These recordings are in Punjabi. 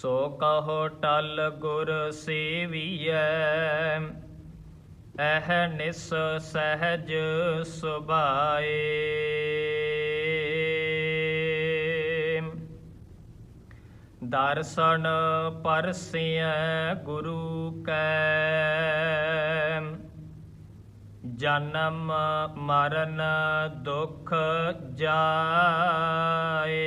ਸੋ ਕਹੋ ਟਲ ਗੁਰ ਸੇਵੀਐ, ਐਹ ਨਿਸ ਸਹਿਜ ਸੁਭਾਏ। ਦਰਸ਼ਨ ਪਰਸਿਐ ਗੁਰੂ ਕੈ, ਜਨਮ ਮਰਨ ਦੁਖ ਜਾਏ।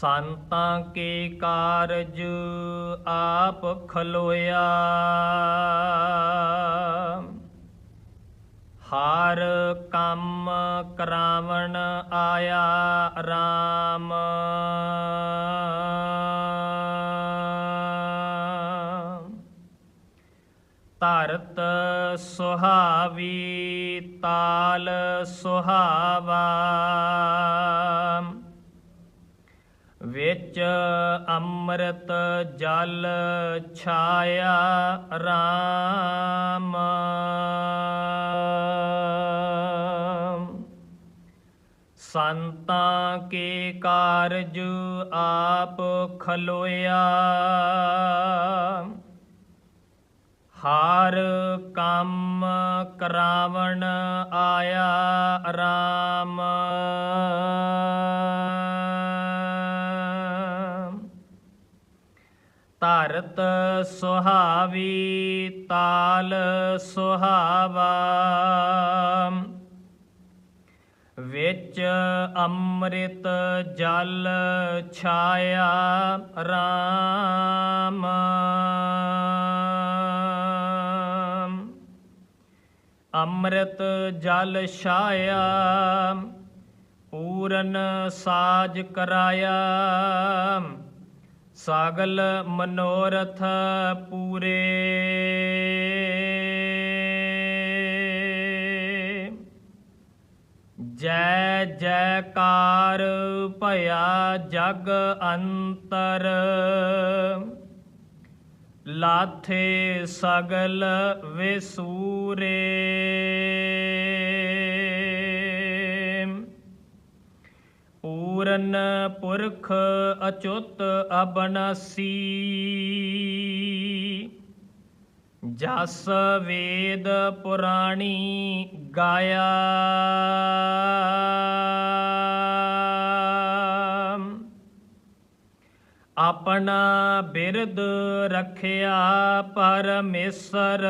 ਸੰਤਾਂ ਕੇ ਕਾਰਜ ਆਪ ਖਲੋਇਆ। ਹਰ ਕੰਮ ਕਰਾਵਣ ਆਇਆ RAM ਧਰਤ ਸੁਹਾਵੀ ਤਾਲ ਸੁਹਾਵਾ। ਵਿੱਚ ਅੰਮ੍ਰਿਤ ਜਲ ਛਾਇਆ RAM ਸੰਤਾਂ ਕੇ ਕਾਰਜ ਆਪ ਖਲੋਇਆ। ਹਾਰ ਕੰਮ ਕਰਾਵਣ ਆਇਆ RAM ਧਰਤ ਸੁਹਾਵੀ ਤਾਲ ਸੁਹਾਵਾ। ਵਿੱਚ ਅੰਮ੍ਰਿਤ ਜਲ ਛਾਇਆ RAM ਅੰਮ੍ਰਿਤ ਜਲ ਛਾਇਆ, ਪੂਰਨ ਸਾਜ ਕਰਾਇਆ। ਸਾਗਲ ਮਨੋਰਥ ਪੂਰੇ। ਜੈ ਜੈਕਾਰ ਭਇਆ ਜਗ ਅੰਤਰ। ਲਾਥੇ ਸਗਲ ਵਿਸੂਰੇ। ਪੂਰਨ ਪੁਰਖ ਅਚੁੱਤ ਅਬਨਾਸੀ। ਜਸ ਵੇਦ ਪੁਰਾਣੀ ਗਾਇਆ। ਆਪਣਾ ਬਿਰਦ ਰੱਖਿਆ ਪਰਮੇਸ਼ਰ।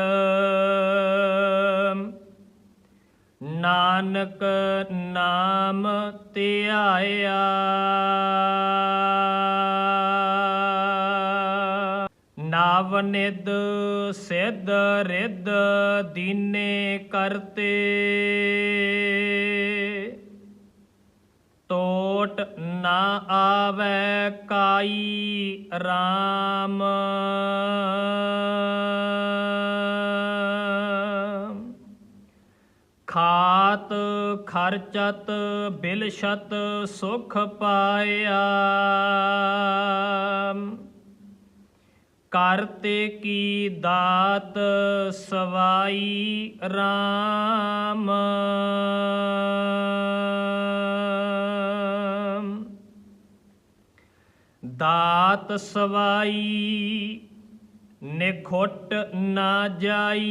ਨਾਨਕ ਨਾਮ ਧਿਆਇਆ। ਨਾਵਨਿਦ ਸਿਧ ਰਿੱਧ ਦੀਨੇ ਕਰਤੇ। ਟੋਟ ਨਾ ਆਵੈ ਕਾਈ RAM ਖਰਚਤ ਬਿਲਸ਼ਤ ਸੁਖ ਪਾਇਆ। ਕਰਤੇ ਕੀ ਦਾਤ ਸਵਾਈ RAM ਦਾਤ ਸਵਾਈ ਨਿਖੁੱਟ ਨਾ ਜਾਈ।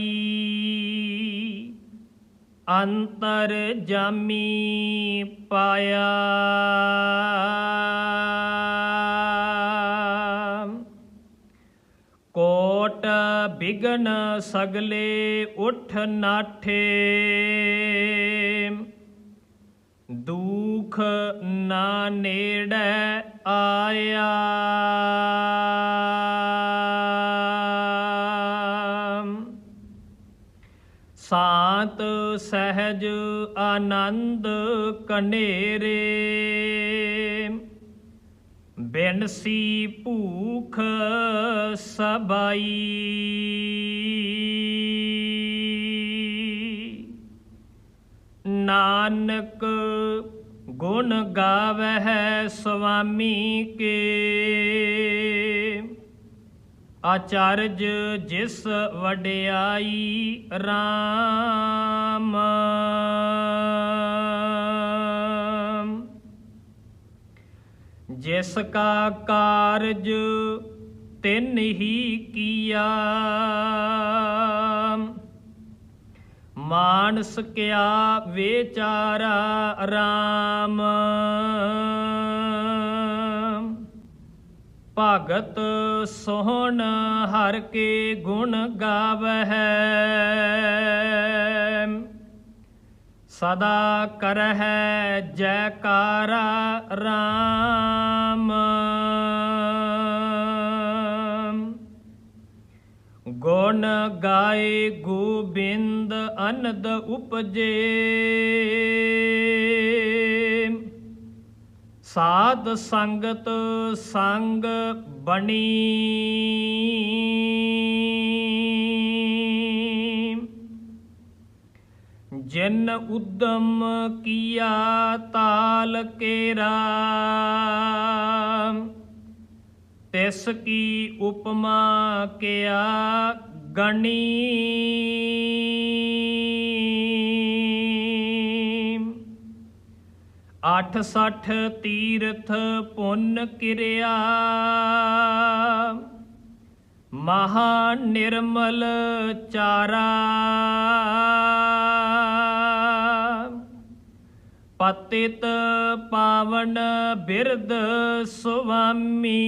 ਅੰਤਰ ਜਾਮੀ ਪਾਇਆ। ਕੋਟ ਬਿਗਨ ਸਗਲੇ ਉਠ ਨਾਠੇ। ਦੁਖ ਨਾ ਨੇੜੈ ਆਇਆ। ਸਹਿਜ ਆਨੰਦ ਕਨੇਰੇ। ਬੇਨਸੀ ਭੂਖ ਸਬਾਈ। ਨਾਨਕ ਗੁਣ ਗਾਵਹਿ ਸੁਆਮੀ ਕੇ। ਆਚਾਰਜ ਜਿਸ ਵਡਿਆਈ RAM ਜਿਸ ਕਾ ਕਾਰਜ ਤਿਨ ਹੀ ਕੀਆ। ਮਾਨਸ ਕਿਆ ਵਿਚਾਰਾ RAM ਭਗਤ ਸੋਹਣ ਹਰ ਕੇ ਗੁਣ ਗਾਵਹਿ। ਸਦਾ ਕਰਹਿ ਜੈਕਾਰਾ RAM ਗੁਣ ਗਾਏ ਗੋਬਿੰਦ ਅਨੰਦ ਉਪਜੇ। ਸਾਧ ਸੰਗਤ ਸੰਗ ਬਣੀ। ਜਿਨ ਉਦਮ ਕੀਆ ਤਾਲ ਕੇਰਾ ਤਿਸ ਕੀ ਉਪਮਾ ਕਿਆ ਗਣੀ। ਅੱਠ ਸੱਠ ਤੀਰਥ ਪੁੰਨ ਕਿਰਿਆ। ਮਹਾ ਨਿਰਮਲ ਚਾਰਾ। ਪਤਿਤ ਪਾਵਨ ਬਿਰਦ ਸੁਆਮੀ।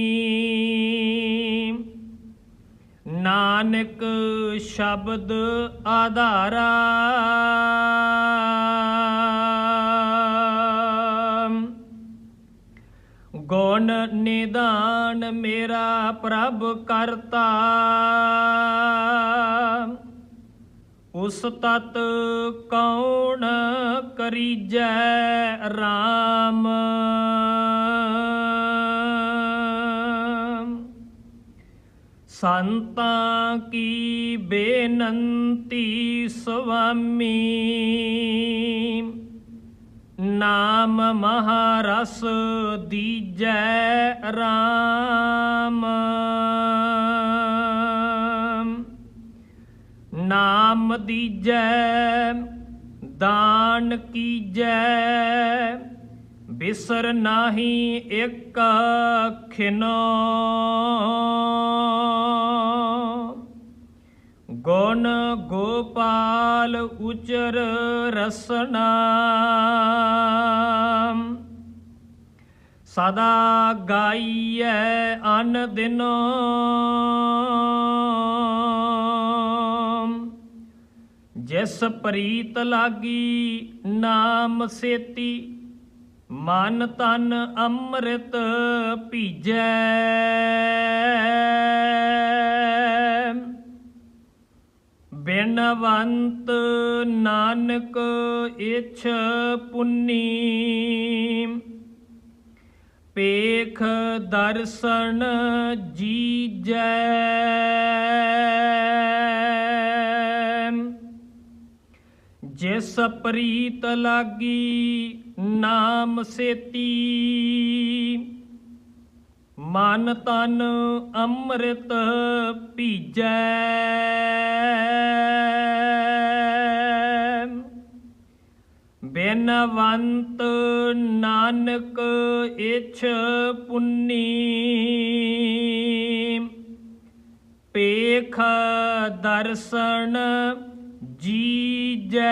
ਨਾਨਕ ਸ਼ਬਦ ਆਧਾਰਾ। ਗੁਣ ਨਿਦਾਨ ਮੇਰਾ ਪ੍ਰਭ ਕਰਤਾ। ਉਸ ਤਤ ਕੌਣ ਕਰੀਜੈ RAM ਸੰਤਾਂ ਕੀ ਬੇਨੰਤੀ ਸੁਆਮੀ? ਨਾਮ ਮਹਾਰਸ ਦੀਜੈ ਰਾਮ। ਨਾਮ ਦੀਜੈ ਦਾਨ ਕੀਜੈ ਬਿਸਰ ਨਾਹੀ ਇੱਕ ਖਿਨੋ। ਗੁਣ ਗੋਪਾਲ ਉਚਰ ਰਸਨਾ। ਸਦਾ ਗਾਈਐ ਅਨ ਦਿਨੋ। ਜਿਸ ਪ੍ਰੀਤ ਲਾਗੀ ਨਾਮ ਸੇਤੀ, ਮਨ ਤਨ ਅੰਮ੍ਰਿਤ ਭੀਜੈ। ਬਿਨਵੰਤ ਨਾਨਕ ਇਛ ਪੁੰਨੀ ਪੇਖ ਦਰਸ਼ਨ ਜੀਜੈ। ਜਿਸ ਪ੍ਰੀਤ ਲਾਗੀ ਨਾਮ ਸੇਤੀ। ਮਨ ਤਨ ਅੰਮ੍ਰਿਤ ਭੀਜੈ। ਬੇਨਵੰਤ ਨਾਨਕ ਇਛ ਪੁੰਨੀ। ਪੇਖ ਦਰਸ਼ਨ ਜੀਜੈ।